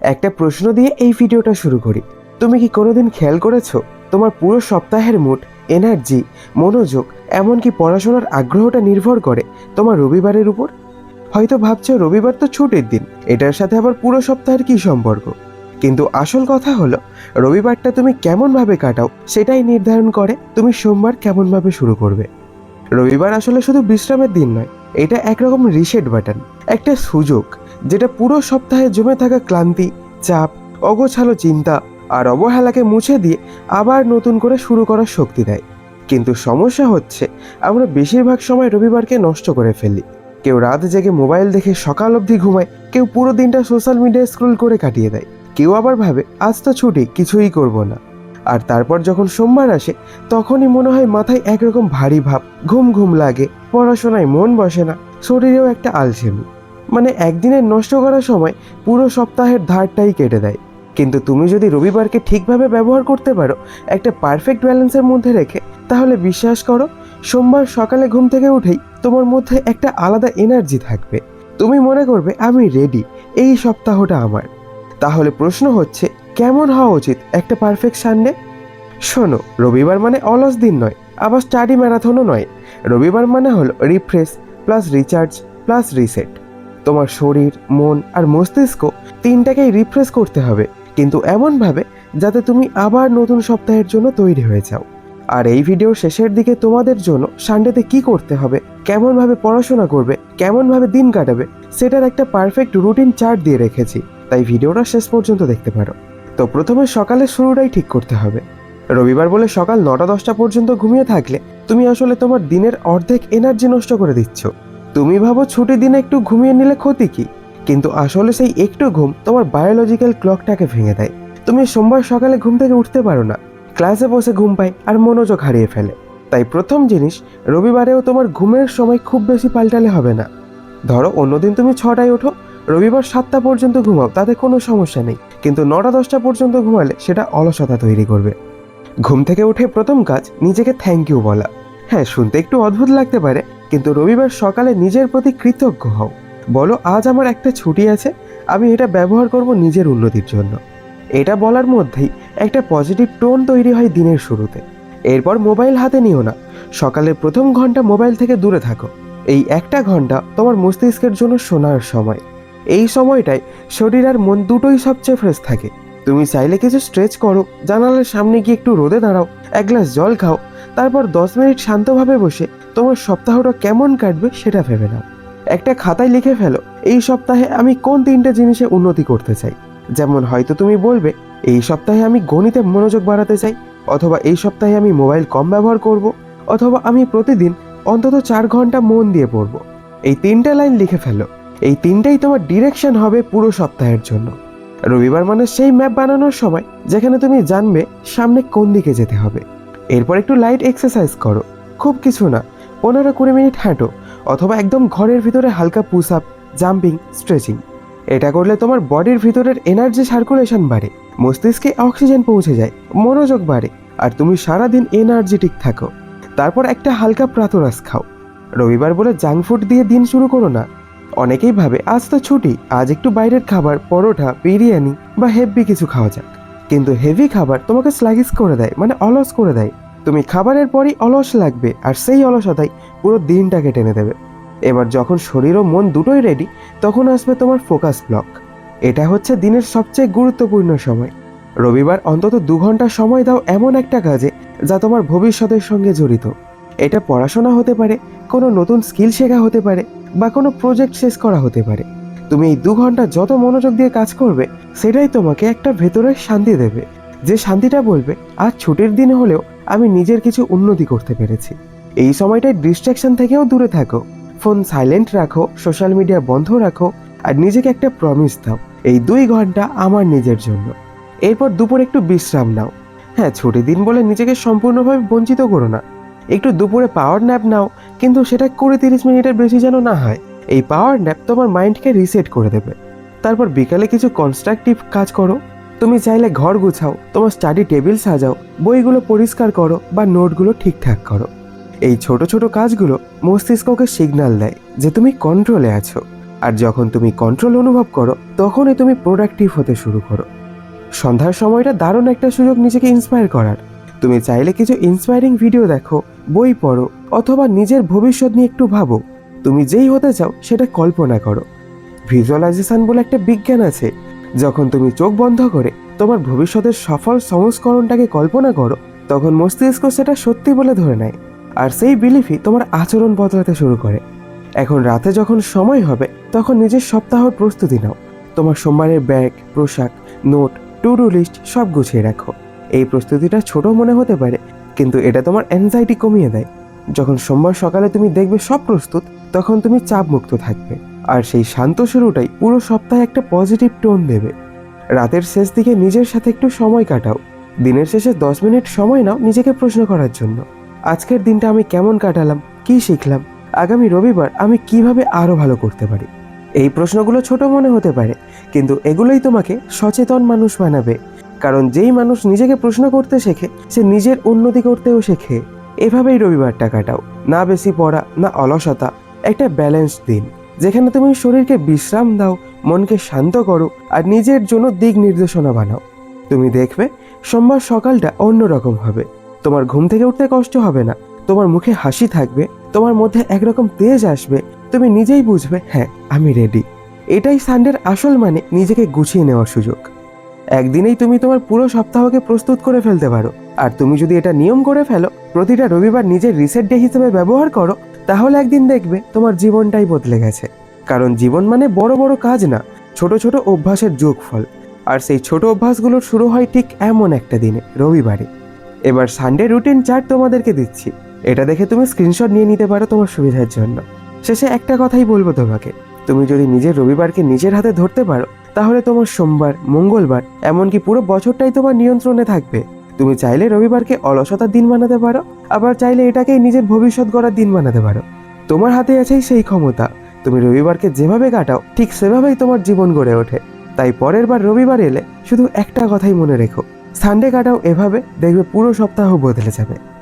একটা প্রশ্ন দিয়ে এই ভিডিওটা শুরু করি। তুমি কি কোনোদিন খেয়াল করেছ? তোমার পুরো সপ্তাহের মুড এনার্জি মনোযোগ, এমনকি পড়াশোনার আগ্রহটা নির্ভর করে তোমার রবিবারের উপর? হয়তো ভাবছ রবিবার তো ছুটির দিন, এটার সাথে আবার পুরো সপ্তাহের কি সম্পর্ক? কিন্তু আসল কথা হলো, রবিবারটা তুমি কেমনভাবে কাটাও সেটাই নির্ধারণ করে তুমি সোমবার কেমনভাবে শুরু করবে। রবিবার আসলে শুধু বিশ্রামের দিন নয়, এটা একরকম রিসেট বাটন একটা সুযোগ। যেটা পুরো সপ্তাহে জমে থাকা ক্লান্তি, চাপ, অগোছালো চিন্তা আর অবহেলাকে মুছে দিয়ে আবার নতুন করে শুরু করার শক্তি দেয়। কিন্তু সমস্যা হচ্ছে, আমরা বেশিরভাগ সময় রবিবারকে নষ্ট করে ফেলি। কেউ রাত জেগে মোবাইল দেখে সকাল অবধি ঘুমায়, কেউ পুরো দিনটা সোশ্যাল মিডিয়ায় স্ক্রোল করে কাটিয়ে দেয়। কেউ আবার ভাবে, আজ তো ছুটি, কিছুই করব না। আর তারপর যখন সোমবার আসে, তখনই মনে হয় মাথায় একরকম ভারী ভাব, ঘুম ঘুম লাগে, পড়াশোনায় মন বসে না, শরীরেও একটা আলসেমি। মানে একদিনের নষ্ট করার সময় পুরো সপ্তাহের ধারটাই কেটে দেয়। কিন্তু তুমি যদি রবিবারকে ঠিকভাবে ব্যবহার করতে পারো, একটা পারফেক্ট ব্যালেন্সের মধ্যে রেখে, তাহলে বিশ্বাস করো, সোমবার সকালে ঘুম থেকে উঠেই তোমার মধ্যে একটা আলাদা এনার্জি থাকবে। তুমি মনে করবে, আমি রেডি এই সপ্তাহটা আমার। তাহলে প্রশ্ন হচ্ছে, কেমন হওয়া উচিত একটা পারফেক্ট সানডে শোনো, রবিবার মানে অলস দিন নয়, আবার স্টাডি ম্যারাথনও নয়। রবিবার মানে হলো refresh plus recharge plus reset তোমার শরীর, মন আর মস্তিষ্ক তিনটাকেই রিফ্রেশ করতে হবে। কিন্তু এমনভাবে যাতে তুমি আবার নতুন সপ্তাহের জন্য তৈরি হয়ে যাও। আর এই ভিডিওর শেষের দিকে তোমাদের জন্য সানডেতে কি করতে হবে, কেমনভাবে পড়াশোনা করবে, কেমনভাবে দিন কাটাবে, সেটার একটা পারফেক্ট রুটিন চার্ট দিয়ে রেখেছি। তাই ভিডিওটা শেষ পর্যন্ত দেখতে পারো। তো প্রথমে সকালের শুরুটাই ঠিক করতে হবে। রবিবার বলে সকাল নটা দশটা পর্যন্ত ঘুমিয়ে থাকলে তুমি আসলে তোমার দিনের অর্ধেক এনার্জি নষ্ট করে দিচ্ছ। তুমি ভাবো ছুটির দিনে একটু ঘুমিয়ে নিলে ক্ষতি কি? কিন্তু আসলে সেই একটু ঘুম তোমার বায়োলজিক্যাল ক্লকটাকে ভেঙে দেয়। তুমি সোমবার সকালে ঘুম থেকে উঠতে পারো না। ক্লাসে বসে ঘুম পায় আর মনোযোগ হারিয়ে ফেলে। তাই প্রথম জিনিস, রবিবারেও তোমার ঘুমের সময় খুব বেশি পাল্টালে হবে না। ধরো অন্যদিন তুমি ছটায় ওঠো, রবিবার সাতটা পর্যন্ত ঘুমাও, তাতে কোনো সমস্যা নেই। কিন্তু নটা দশটা পর্যন্ত ঘুমালে সেটা অলসতা তৈরি করবে। ঘুম থেকে উঠে প্রথম কাজ, নিজেকে থ্যাংক ইউ বলা। হ্যাঁ শুনতে একটু অদ্ভুত লাগতে পারে কিন্তু রবিবার সকালে নিজের প্রতি কৃতজ্ঞ হও। বলো, আজ আমার একটা ছুটি আছে, আমি এটা ব্যবহার করব নিজের উন্নতির জন্য। এটা বলার মধ্যেই একটা পজিটিভ টোন তৈরি হয় দিনের শুরুতে। এরপর মোবাইল হাতে নিও না। সকালের প্রথম ঘণ্টা মোবাইল থেকে দূরে থাকো। এই একটা ঘণ্টা তোমার মস্তিষ্কের জন্য শোনার সময়। এই সময়টায় শরীর আর মন দুটোই সবচেয়ে ফ্রেশ থাকে। তুমি চাইলে কিছু স্ট্রেচ করো। জানালার সামনে গিয়ে একটু রোদে দাঁড়াও, এক গ্লাস জল খাও, তারপর দশ মিনিট শান্তভাবে বসে তোমার সপ্তাহটা কেমন কাটবে সেটা ভেবে নাও। একটা খাতায় লিখে ফেলো, এই সপ্তাহে আমি কোন তিনটা জিনিসে উন্নতি করতে চাই। যেমন হয়তো তুমি বলবে, এই সপ্তাহে আমি গণিতে মনোযোগ বাড়াতে চাই, অথবা এই সপ্তাহে আমি মোবাইল কম ব্যবহার করব, অথবা আমি প্রতিদিন অন্তত চার ঘণ্টা মন দিয়ে পড়ব। এই তিনটে লাইন লিখে ফেলো, এই তিনটাই তোমার ডিরেকশন হবে পুরো সপ্তাহের জন্য। রবিবার মানে সেই ম্যাপ বানানোর সময় যেখানে তুমি জানবে সামনে কোন দিকে যেতে হবে। এরপর একটু লাইট এক্সারসাইজ করো। খুব কিছু না, পনেরো কুড়ি মিনিট হাঁটো অথবা একদম ঘরের ভিতরে হালকা পুশ আপ জাম্পিং স্ট্রেচিং এটা করলে তোমার বডির ভিতরের এনার্জি সার্কুলেশন বাড়ে, মস্তিষ্কে অক্সিজেন পৌঁছে যায়, মনোযোগ বাড়ে আর তুমি সারাদিন এনার্জেটিক থাকো। তারপর একটা হালকা প্রাতরাস খাও। রবিবার বলে জাঙ্ক ফুড দিয়ে দিন শুরু করো না। অনেকেই ভাবে আজ তো ছুটি, আজ একটু বাইরের খাবার, পরোটা, বিরিয়ানি বা হেভি কিছু খাওয়া যাক। কিন্তু হেভি খাবার তোমাকে স্লাগিস করে দেয় মানে অলস করে দেয়। তুমি খাবারের পরই অলস লাগবে আর সেই অলসতাই পুরো দিনটাকে টেনে দেবে। এবার যখন শরীর ও মন দুটোই রেডি তখন আসবে তোমার ফোকাস ব্লক এটা হচ্ছে দিনের সবচেয়ে গুরুত্বপূর্ণ সময়। রবিবার অন্তত দু ঘণ্টা সময় দাও এমন একটা কাজে যা তোমার ভবিষ্যতের সঙ্গে জড়িত। এটা পড়াশোনা হতে পারে, কোনো নতুন স্কিল শেখা হতে পারে বা কোনো প্রজেক্ট শেষ করা হতে পারে। তুমি এই দু ঘণ্টা যত মনোযোগ দিয়ে কাজ করবে, সেটাই তোমাকে একটা ভেতরের শান্তি দেবে। যে শান্তিটা বলবে, আজ ছুটির দিন হলেও আমি নিজের কিছু উন্নতি করতে পেরেছি। এই সময়টায় ডিস্ট্রাকশন থেকেও দূরে থাকো। ফোন সাইলেন্ট রাখো সোশ্যাল মিডিয়া বন্ধ রাখো, আর নিজেকে একটা প্রমিস দাও, এই দুই ঘণ্টা আমার নিজের জন্য। এরপর দুপুর একটু বিশ্রাম নাও। হ্যাঁ ছুটির দিন বলে নিজেকে সম্পূর্ণভাবে বঞ্চিত করো না। একটু দুপুরে পাওয়ার ন্যাপ নাও, কিন্তু সেটা কুড়ি তিরিশ মিনিটের বেশি যেন না হয়। এই পাওয়ার ন্যাপ তোমার মাইন্ডকে রিসেট করে দেবে। তারপর বিকালে কিছু কনস্ট্রাকটিভ কাজ করো। তুমি চাইলে ঘর গুছাও, তোমার স্টাডি টেবিল সাজাও, বইগুলো পরিষ্কার করো বা নোটগুলো ঠিকঠাক করো। এই ছোট ছোট কাজগুলো মস্তিষ্ককে সিগন্যাল দেয় যে তুমি কন্ট্রোলে আছো। আর যখন তুমি কন্ট্রোল অনুভব করো, তখনই তুমি প্রোডাক্টিভ হতে শুরু করো। সন্ধ্যার সময়টা দারুণ একটা সুযোগ নিজেকে ইন্সপায়ার করার। তুমি চাইলে কিছু ইন্সপায়ারিং ভিডিও দেখো, বই পড়ো, অথবা নিজের ভবিষ্যৎ নিয়ে একটু ভাবো। তুমি যেই হতে চাও, সেটা কল্পনা করো। ভিজুয়ালাইজেশন বলে একটা বিজ্ঞান আছে। যখন তুমি চোখ বন্ধ করে তোমার ভবিষ্যতের সফল সংস্করণটাকে কল্পনা করো, তখন মস্তিষ্ক সেটা সত্যি বলে ধরে নেয়। আর সেই বিলিফই তোমার আচরণ বদলাতে শুরু করে। এখন রাতে যখন সময় হবে, তখন নিজের সপ্তাহর প্রস্তুতি নাও। তোমার সোমবারের ব্যাগ পোশাক, নোট টু ডু লিস্ট সব গুছিয়ে রাখো। এই প্রস্তুতিটা ছোট মনে হতে পারে, কিন্তু এটা তোমার অ্যাংজাইটি কমিয়ে দেয়। যখন সোমবার সকালে তুমি দেখবে সব প্রস্তুত, তখন তুমি চাপ মুক্ত থাকবে। আর সেই শান্ত শুরুটাই পুরো সপ্তাহে একটা পজিটিভ টোন দেবে। রাতের শেষ দিকে নিজের সাথে একটু সময় কাটাও। দিনের শেষে দশ মিনিট সময় নাও নিজেকে প্রশ্ন করার জন্য। আজকের দিনটা আমি কেমন কাটালাম, কি শিখলাম, আগামী রবিবার আমি কীভাবে আরও ভালো করতে পারি? এই প্রশ্নগুলো ছোট মনে হতে পারে, কিন্তু এগুলোই তোমাকে সচেতন মানুষ বানাবে। কারণ যেই মানুষ নিজেকে প্রশ্ন করতে শেখে, সে নিজের উন্নতি করতেও শেখে। এভাবেই রবিবারটা কাটাও। না বেশি পড়া, না অলসতা, একটা ব্যালেন্স দিন, যেখানে তুমি শরীরকে বিশ্রাম দাও, মনকে শান্ত করো, আর নিজের জন্য দিক নির্দেশনা বানাও। তুমি দেখবে, সোমবার সকালটা অন্যরকম হবে। তোমার ঘুম থেকে উঠতে কষ্ট হবে না, তোমার মুখে হাসি থাকবে, তোমার মধ্যে একরকম তেজ আসবে, তুমি নিজেই বুঝবে হ্যাঁ আমি রেডি এটাই সানডের আসল মানে নিজেকে গুছিয়ে নেওয়ার সুযোগ। একদিনেই তুমি তোমার পুরো সপ্তাহকে প্রস্তুত করে ফেলতে পারো। আর তুমি যদি এটা নিয়ম করে ফেলো, প্রতিটা রবিবার নিজের রিসেট ডে হিসেবে ব্যবহার করো, তাহলে একদিন দেখবে তোমার জীবনটাই বদলে গেছে। কারণ জীবন মানে বড় বড় কাজ না, ছোট ছোট অভ্যাসের যোগফল। আর সেই ছোট অভ্যাসগুলোর শুরু হয় ঠিক এমন একটা দিনে, রবিবারে। এবার সানডে রুটিন চার্ট তোমাদেরকে দিচ্ছি। এটা দেখে তুমি স্ক্রিনশট নিয়ে নিতে পারো তোমার সুবিধার জন্য। শেষে একটা কথাই বলব তোমাকে। তুমি যদি নিজের রবিবারকে নিজের হাতে ধরতে পারো তাহলে তোমার সোমবার, মঙ্গলবার, এমনকি পুরো বছরটাই তোমার নিয়ন্ত্রণে থাকবে। তুমি চাইলে রবিবারকে অলসতার দিন বানাতে পারো, আবার চাইলে এটাকেই নিজের ভবিষ্যৎ গড়ার দিন বানাতে পারো। তোমার হাতে আছেই সেই ক্ষমতা। তুমি রবিবারকে যেভাবে কাটাও, ঠিক সেভাবেই তোমার জীবন গড়ে ওঠে। তাই পরের বার রবিবার এলে শুধু একটা কথাই মনে রেখো। সানডে কাটাও এভাবে, দেখবে পুরো সপ্তাহ বদলে যাবে।